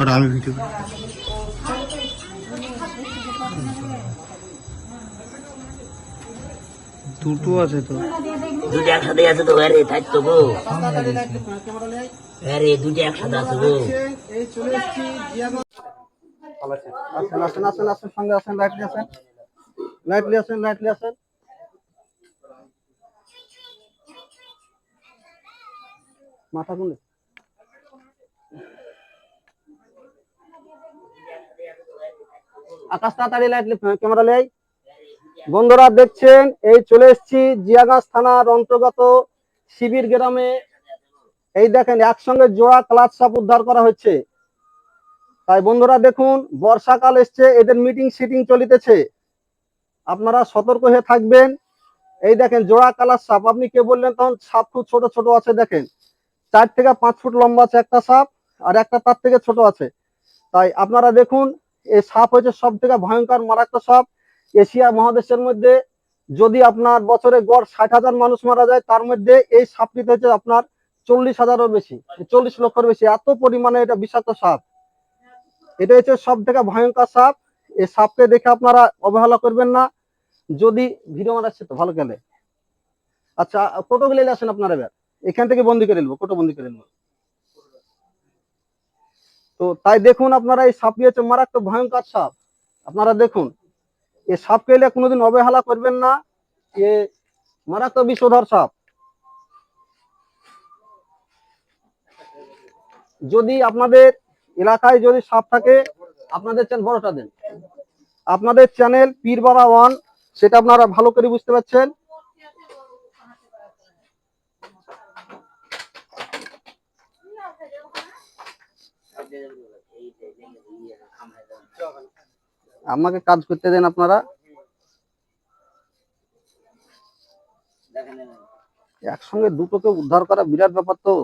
ওটা আমি ভিডিও দুটো আছে তো। দুটো একসাথে আছে তো আরে থাকতো গো। আরে দুটো একসাথে আছে গো। আসেন আসেন আসেন আসেন সঙ্গে আসেন লাইটলি আসেন। লাইটলি আসেন লাইটলি আসেন। মাথা গুনে। আকাশ তাড়াতাড়ি লাইটলি ক্যামেরা লেই বন্ধুরা দেখছেন, এই চলে এসেছি জিয়াগাছ থানার অন্তর্গত শিবির গ্রামে। এই দেখেন, একসঙ্গে জোড়া ক্লাস সাপ উদ্ধার করা হচ্ছে তাই বন্ধুরা দেখুন, বর্ষাকাল এসছে, এদের মিটিং সিটিং চলিতেছে। আপনারা সতর্ক হয়ে থাকবেন। এই দেখেন, জোড়া কালার সাপ। আপনি কে বললেন তখন সাপ খুব ছোট ছোট আছে, দেখেন। চার থেকে পাঁচ ফুট লম্বা আছে একটা সাপ, আর একটা তার থেকে ছোট আছে। তাই আপনারা দেখুন এই সাপ হচ্ছে সব থেকে ভয়ঙ্কর, মারাত্মক সাপ। এশিয়া মহাদেশের মধ্যে যদি আপনার বছরে গড় ষাট হাজার মানুষ মারা যায়, তার মধ্যে এই সাপটিতে হচ্ছে আপনার চল্লিশ হাজারও বেশি চল্লিশ লক্ষের বেশি। এত পরিমাণে এটা বিষাক্ত সাপ। এটা হচ্ছে সব থেকে ভয়ঙ্কর সাপ। এই সাপকে দেখে আপনারা অবহেলা করবেন না। যদি ভিডিও মারাচ্ছে তো ভালো গেলে। আচ্ছা কত গেলে আসেন আপনারা এবার। এখান থেকে বন্দি করে নেব কত বন্দি করে নেব। তো তাই দেখুন আপনারা এই সাপটি হচ্ছে মারাত্মক ভয়ঙ্কর সাপ। আপনারা দেখুন, এ সাপ এলে কোনোদিন অবহেলা করবেন না, এ মারাত্মক বিষধর সাপ। যদি আপনাদের এলাকায় যদি সাপ থাকে, আপনাদের চ্যানেল বড়টা দেন। আপনাদের চ্যানেল পীরবাড়া ওয়ান সেটা আপনারা ভালো করে বুঝতে পারছেন। আমাকে কাজ করতে দেন আপনারা। একসঙ্গে দুটোকে উদ্ধার করা বিরাট ব্যাপার তো।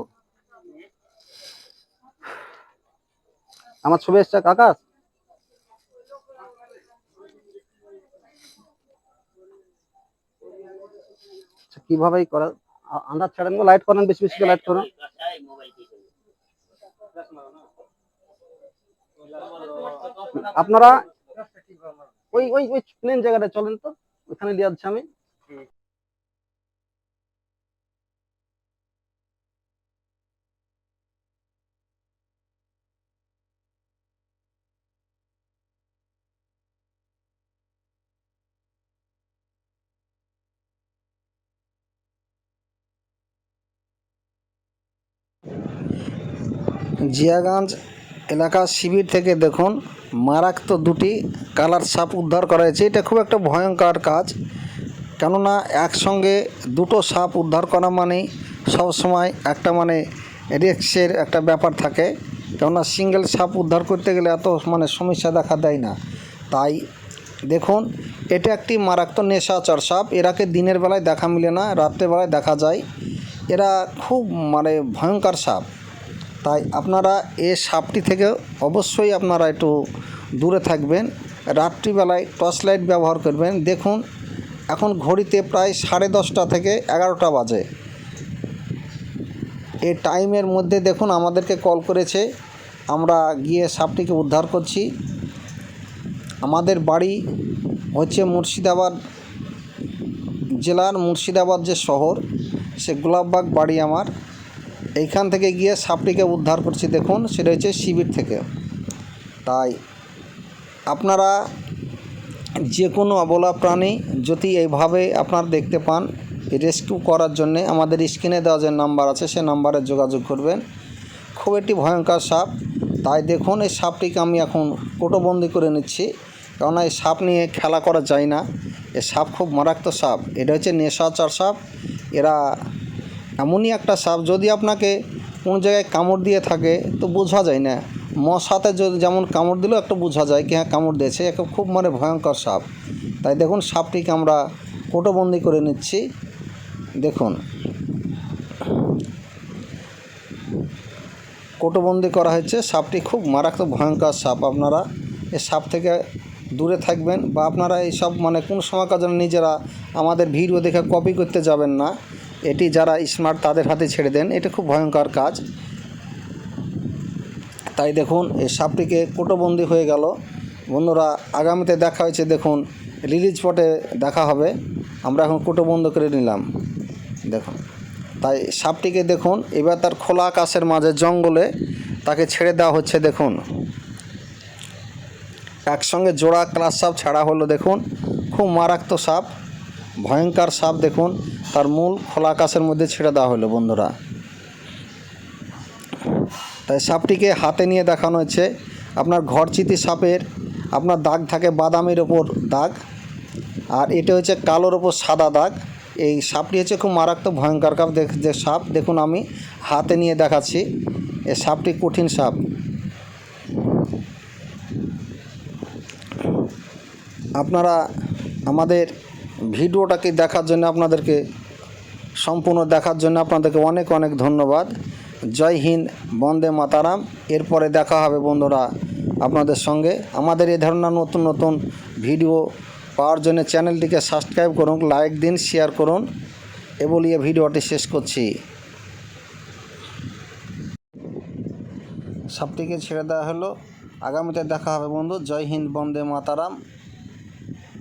আমার ছবি এসছে কাকা। আচ্ছা, কীভাবে করা আন্দাজ ছাড়েন লাইট করেন বেশি বেশি লাইট করেন। আপনারা ওই ওই ওই প্লেন জায়গাটা চলেন তো ওখানে দিয়ে যাচ্ছি আমি। জিয়াগঞ্জ এলাকার শিবির থেকে দেখুন, মারাত্মক দুটি কালার সাপ উদ্ধার করা হয়েছে। এটা খুব একটা ভয়ঙ্কর কাজ, কেননা একসঙ্গে দুটো সাপ উদ্ধার করা মানেই সবসময় একটা মানে রিক্সের একটা ব্যাপার থাকে, কেননা সিঙ্গেল সাপ উদ্ধার করতে গেলে এত মানে সমস্যা দেখা দেয় না। তাই দেখুন, এটা একটি মারাত্মক নেশাচর সাপ, এরাকে দিনের বেলায় দেখা মিলে না রাত্রেবেলায় দেখা যায়। এরা খুব মানে ভয়ঙ্কর সাপ। তাই আপনারা এ সাপটি থেকে অবশ্যই আপনারা একটু দূরে থাকবেন। রাত্রিবেলায় টর্চ লাইট ব্যবহার করবেন। দেখুন, এখন ঘড়িতে প্রায় সাড়ে দশটা থেকে এগারোটা বাজে। এই টাইমের মধ্যে দেখুন, আমাদেরকে কল করেছে। আমরা গিয়ে সাপটিকে উদ্ধার করছি। আমাদের বাড়ি হচ্ছে মুর্শিদাবাদ জেলার মুর্শিদাবাদ যে শহর, সে গোলাপবাগ বাড়ি আমার। এইখান থেকে গিয়ে সাপটিকে উদ্ধার করছি দেখুন, সেটা হচ্ছে শিবির থেকে। তাই আপনারা যে কোনো অবলা প্রাণী যদি এইভাবে আপনার দেখতে পান, রেস্কিউ করার জন্যে আমাদের স্ক্রিনে দেওয়া যে নাম্বার আছে, সে নাম্বারে যোগাযোগ করবেন। খুব একটি ভয়ঙ্কর সাপ। তাই দেখুন, এই সাপটিকে আমি এখন কোটোবন্দি করে নিচ্ছি। কেননা এই সাপ নিয়ে খেলা করা যায় না। এ সাপ খুব মারাত্মক সাপ। এটা হচ্ছে নেশাচার সাপ। এরা এমনই একটা সাপ যদি আপনাকে কোন জায়গায় কামড় দিয়ে থাকে, তো বোঝা যায় না। মশাতে যদি যেমন কামড় দিলেও একটা বোঝা যায় কি হ্যাঁ কামড় দিয়েছে একটা খুব মানে ভয়ঙ্কর সাপ। তাই দেখুন সাপটিকে আমরা কোটোবন্দি করে নিচ্ছি। দেখুন। কোটোবন্দি করা হয়েছে। সাপটি খুব মারাত্মক ভয়ঙ্কর সাপ। আপনারা এই সাপ থেকে দূরে থাকবেন বা আপনারা এই সব মানে কোন সময়কার জন্য নিজেরা আমাদের ভিডিও দেখে কপি করতে যাবেন না। এটি যারা স্মার্ট তাদের হাতে ছেড়ে দেন, এটা খুব ভয়ঙ্কর কাজ। তাই দেখুন এই সাপটিকে কোটোবন্দি হয়ে গেল। বন্ধুরা, আগামীতে দেখা হয়েছে, দেখুন রিলিজ পটে দেখা হবে। আমরা এখন কোটোবন্ধ করে নিলাম। দেখুন, তাই সাপটিকে দেখুন, এবার তার খোলা আকাশের মাঝে, জঙ্গলে তাকে ছেড়ে দেওয়া হচ্ছে, দেখুন। একসঙ্গে জোড়া ক্লাস সাপ ছাড়া হলো, দেখুন, খুব মারাত্মক সাপ। ভয়ঙ্কর সাপ দেখুন, তার মূল খোলা আকাশের মধ্যে ছেড়ে দেওয়া হলো বন্ধুরা। তাই সাপটিকে হাতে নিয়ে দেখানো হচ্ছে আপনার ঘরচিতি সাপের, আপনার দাগ থাকে বাদামের ওপর দাগ, আর এটা হচ্ছে কালোর ওপর সাদা দাগ। এই সাপটি হচ্ছে খুব মারাত্মক ভয়ঙ্কর কাপ যে সাপ, দেখুন আমি হাতে নিয়ে দেখাচ্ছি এই সাপটি কঠিন সাপ। আপনারা আমাদের ভিডিওটাকে দেখার জন্য আপনাদেরকে, সম্পূর্ণ দেখার জন্য আপনাদেরকে অনেক অনেক ধন্যবাদ। জয় হিন্দ, বন্দে মাতারাম। এরপরে দেখা হবে বন্ধুরা আপনাদের সঙ্গে। আমাদের এই ধরনের নতুন নতুন ভিডিও পাওয়ার জন্য চ্যানেলটিকে সাবস্ক্রাইব করুন, লাইক দিন, শেয়ার করুন। এ বলিয়ে ভিডিওটি শেষ করছি। সাপটিকে ছেড়ে দেওয়া হলো। আগামীতে দেখা হবে বন্ধু। জয় হিন্দ, বন্দে মাতারাম।